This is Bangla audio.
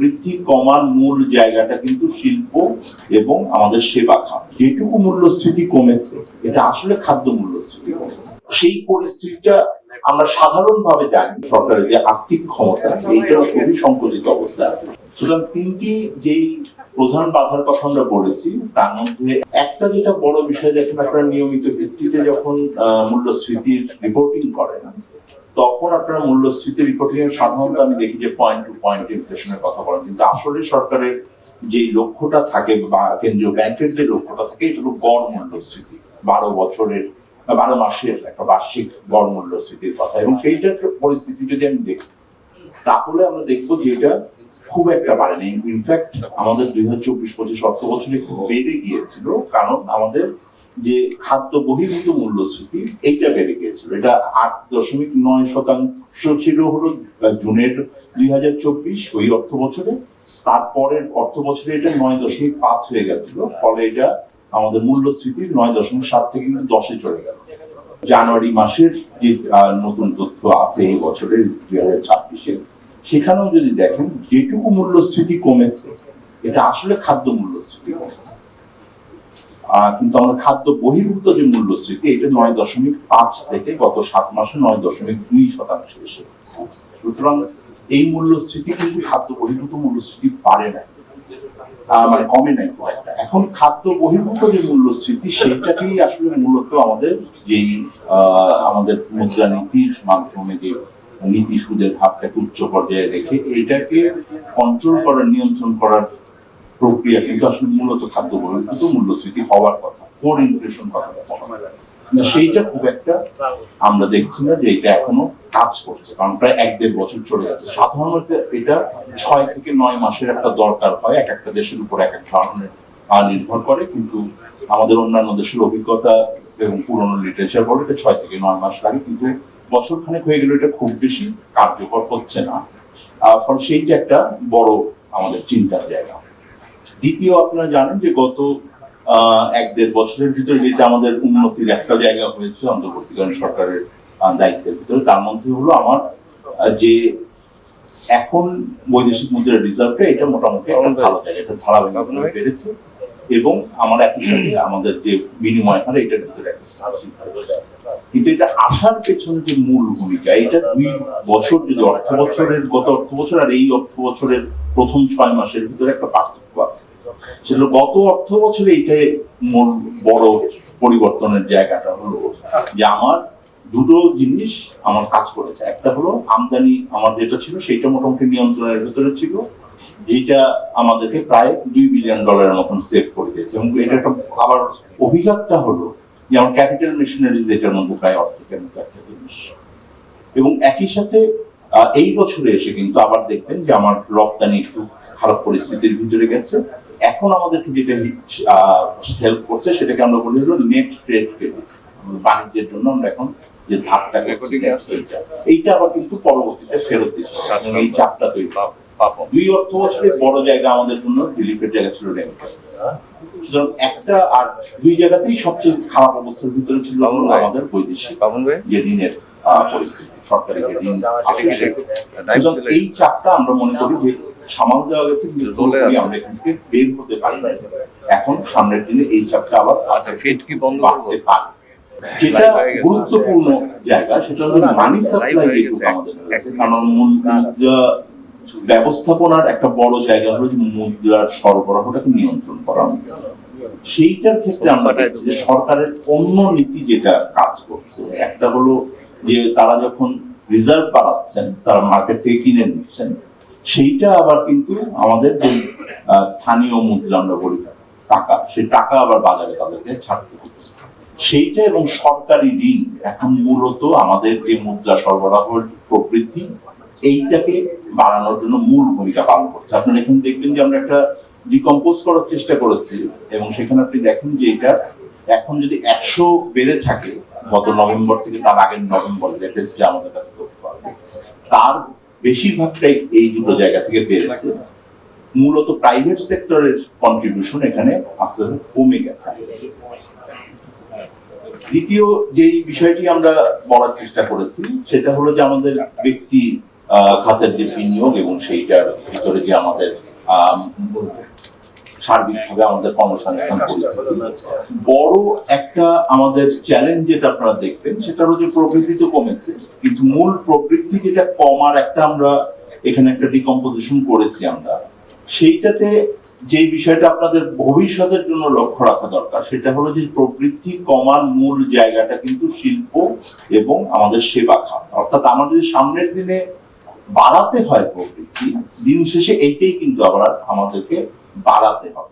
প্রবৃদ্ধি কমার মূল জায়গাটা কিন্তু শিল্প এবং আমাদের সেবা খাত। যেটুকু মূল্যস্ফীতি কমেছে, এটা আসলে খাদ্য মূল্যস্ফীতি কমেছে। সেই পরিস্থিতিটা আমরা সাধারণভাবে জানি সরকারের যে আর্থিক ক্ষমতা এইটা খুবই সংকুচিত অবস্থায় আছে। সুতরাং তিনটি যেই প্রধান বাধার কথা আমরা বলেছি, তার মধ্যে একটা যেটা বড় বিষয় দেখেন আপনারা নিয়মিত ভিত্তিতে যখন মূল্যস্ফীতির রিপোর্টিং করেন তখন আপনারা মূল্যস্ফীতি রিপোর্টিং এর সাধারণত আমি দেখি যে পয়েন্ট টু পয়েন্ট ইনফ্লেশনের কথা বলেন। কিন্তু আসলে সরকারের যে লক্ষ্যটা থাকে বা কেন্দ্রীয় ব্যাংকের যে লক্ষ্যটা থাকে, এটা হলো গড় মূল্যস্ফীতি। বারো বছরের বারো মাসের একটা বার্ষিক গড় মূল্যস্ফীতির কথা। এবং সেইটার পরিস্থিতি যদি আমি দেখি, তাহলে আমরা দেখব যে এটা খুব একটা বাড়েনি। ইনফ্যাক্ট আমাদের দুই হাজার চব্বিশ পঁচিশ অর্থ বছরে বেড়ে গিয়েছিল। কারণ আমাদের যে খাদ্য বহির্ভূত মূল্যস্ফীতি, এইটা বেড়ে গিয়েছিল। এটা আট দশমিক নয় শতাংশ ছিল হলো জুনের দুই হাজার চব্বিশ, ওই অর্থ বছরে তারপরের অর্থ বছরে এটা নয় দশমিক পাঁচ হয়ে গেছিল, ফলে এটা আমাদের মূল্যস্ফীতি নয় দশমিক সাত থেকে কিন্তু দশে চলে গেল। জানুয়ারি মাসের যে নতুন তথ্য আছে এই বছরের দুই হাজার ছাব্বিশে সেখানেও যদি দেখেন যেটুকু মূল্যস্ফীতি কমেছে, এটা আসলে খাদ্য মূল্যস্ফীতি কমেছে। কিন্তু আমরা খাদ্য বহির্ভূত যে মূল্যস্ফীতি এটা নয় দশমিক পাঁচ থেকে গত সাত মাসে নয় দশমিক দুই শতাংশ এসে সুতরাং এই মূল্যস্ফীতি কিন্তু খাদ্য বহির্ভূত মূল্যস্ফীতি পারে না আহ, মানে কমে নাই। এখন খাদ্য বহির্ভূত যে মূল্যস্ফীতি সেটাকেই আসলে মূলত আমাদের যেই আমাদের মুদ্রানীতির মাধ্যমে যে নীতি সুদের হারটাকে উচ্চ পর্যায়ে রেখে এইটাকে কন্ট্রোল করার নিয়ন্ত্রণ করার প্রক্রিয়া কিন্তু আসলে মূলত খাদ্য বহির্ভূত মূল্যস্ফীতি হওয়ার কথা কোর ইনফ্লেশন কথাটা বলা। সেইটা খুব একটা আমরা দেখছি না যে এটা এখনও কাজ করছে কারণ প্রায় এক দেড় বছর চলে গেছে। সাধারণত এটা ছয় থেকে নয় মাসের একটা দরকার হয় এক একটা দেশের উপর এক এক ধরনের নির্ভর করে কিন্তু আমাদের অন্যান্য দেশের অভিজ্ঞতা এবং পুরনো লিটারেচার বলে এটা ছয় থেকে নয় মাস লাগে কিন্তু বছর খানেক হয়ে গেলে এটা খুব বেশি কার্যকর হচ্ছে না। ফলে সেইটা একটা বড় আমাদের চিন্তার জায়গা। দ্বিতীয় আপনারা জানেন যে গত এক দেড় বছরের ভিতরে যেটা আমাদের উন্নতির একটা জায়গা হয়েছে অন্তর্বর্তীকালীন সরকারের দায়িত্বের ভিতরে তার মধ্যে হলো আমার যে এখন বৈদেশিক মুদ্রার রিজার্ভটা এটা মোটামুটি একটা ভালো জায়গা এটা ধারাবাহিকভাবে বেড়েছে এবং আমার একই সাথে আমাদের যে বিনিময় হার এটার ভিতরে একটা স্বাভাবিক কিন্তু এটা আসার পেছনে যে মূল ভূমিকা এটা দুই বছর যদি অর্থ বছরের গত অর্থ বছর আর এই অর্থ বছরের প্রথম ছয় মাসের ভিতরে একটা পার্থক্য সেটা গত অর্থ বছরে বড় পরিবর্তনের জায়গাটা হলো যে আমার দুটো জিনিস আমার কাজ করেছে। একটা হলো আমদানি আমার যেটা ছিল সেটা মোটামুটি নিয়ন্ত্রণের ভিতরে ছিল, যেটা আমাদেরকে প্রায় দুই বিলিয়ন ডলারের মতন সেভ করে দিয়েছে। এবং এটা একটা আবার হলো যে আমার ক্যাপিটাল মেশিনারিজ এটার মধ্যে প্রায় অর্ধেকের মতো একটা জিনিস। এবং একই সাথে এই বছরে এসে কিন্তু আবার দেখবেন যে আমার রপ্তানি একটু খারাপ পরিস্থিতির ভিতরে গেছে। এখন আমাদেরকে যেটা হেল্প করছে সেটাকে আমরা বলি হলো নেট ট্রেড ক্রেডিট বাণিজ্যের জন্য আমরা এখন যে ধাপটা এইটা। আবার কিন্তু পরবর্তীতে ফেরত দিচ্ছে এই চাপটা তৈরি দুই অর্থ বছরে বড় জায়গা আমাদের জন্য রিলিফের জায়গা ছিল সুতরাং একটা আর দুই জায়গাতেই সবচেয়ে খারাপ অবস্থার ভিতরে ছিল আমাদের বৈদেশিক যে ঋণের পরিস্থিতি সরকারি এই চাপটা আমরা মনে করি যে সামাল দেওয়া গেছে আমরা এখান থেকে বের হতে পারি না। এখন সামনের দিনে এই চাপটা আবার আচ্ছা ফিট কি বন্ধ করব? বাড়তে পারে যেটা গেছে। গুরুত্বপূর্ণ জায়গা সেটা হলো মানি সাপ্লাই কারণ মুদ্রা ব্যবস্থাপনার একটা বড় জায়গা হলো যে মুদ্রার সরবরাহটাকে নিয়ন্ত্রণ করা। সেইটার ক্ষেত্রে আমরা দেখছি যে সরকারের অন্য নীতি যেটা কাজ করছে একটা হলো যে তারা যখন রিজার্ভ বাড়াচ্ছেন তারা মার্কেট থেকে কিনে নিচ্ছেন সেইটা আবার কিন্তু আমাদের স্থানীয় মুদ্রা আমরা বলি টাকা, সেই টাকা আবার বাজারে তাদেরকে ছাড়তে হচ্ছে। সেইটা এবং সরকারি ঋণ, এখন মূলত আমাদের যে মুদ্রা সরবরাহের প্রবৃদ্ধি, এইটাকে বাড়ানোর জন্য মূল ভূমিকা পালন করছে। আপনারা এখানে দেখবেন যে আমরা একটা ডিকম্পোজ করার চেষ্টা করেছি, এবং সেখানে আপনি দেখেন যে এটা এখন যদি একশো বেড়ে থাকে, গত নভেম্বর থেকে তার আগের নভেম্বর লেটেস্ট যে আমাদের কাছে তথ্য আছে, তার বেশিরভাগটাই এই দুটো জায়গা থেকে বেড়েছে। মূলত প্রাইভেট সেক্টরের কন্ট্রিবিউশন এখানে আস্তে আস্তে কমে গেছে। দ্বিতীয় যেই বিষয়টি আমরা বলার চেষ্টা করেছি সেটা হলো যে আমাদের ব্যক্তি আহ, খাতের যে বিনিয়োগ এবং সেইটার ভিতরে যে আমাদের আম, সার্বিকভাবে আমাদের কর্মসংস্থান পরিস্থিতি। বড় একটা আমাদের চ্যালেঞ্জ যেটা আপনারা দেখবেন সেটা হলো যে প্রবৃদ্ধি তো কমেছে কিন্তু মূল প্রবৃদ্ধি যেটা কমার একটা আমরা এখানে একটা ডিকম্পোজিশন করেছি আমরা সেইটাতে যে বিষয়টা আপনাদের ভবিষ্যতের জন্য লক্ষ্য রাখা দরকার সেটা হলো যে প্রবৃদ্ধি কমার মূল জায়গাটা কিন্তু শিল্প এবং আমাদের সেবা খাত। অর্থাৎ আমাদের যদি সামনের দিনে বাড়াতে হয় প্রবৃদ্ধি দিন শেষে এইটাই কিন্তু আবার আমাদেরকে বাড়াতে হবে।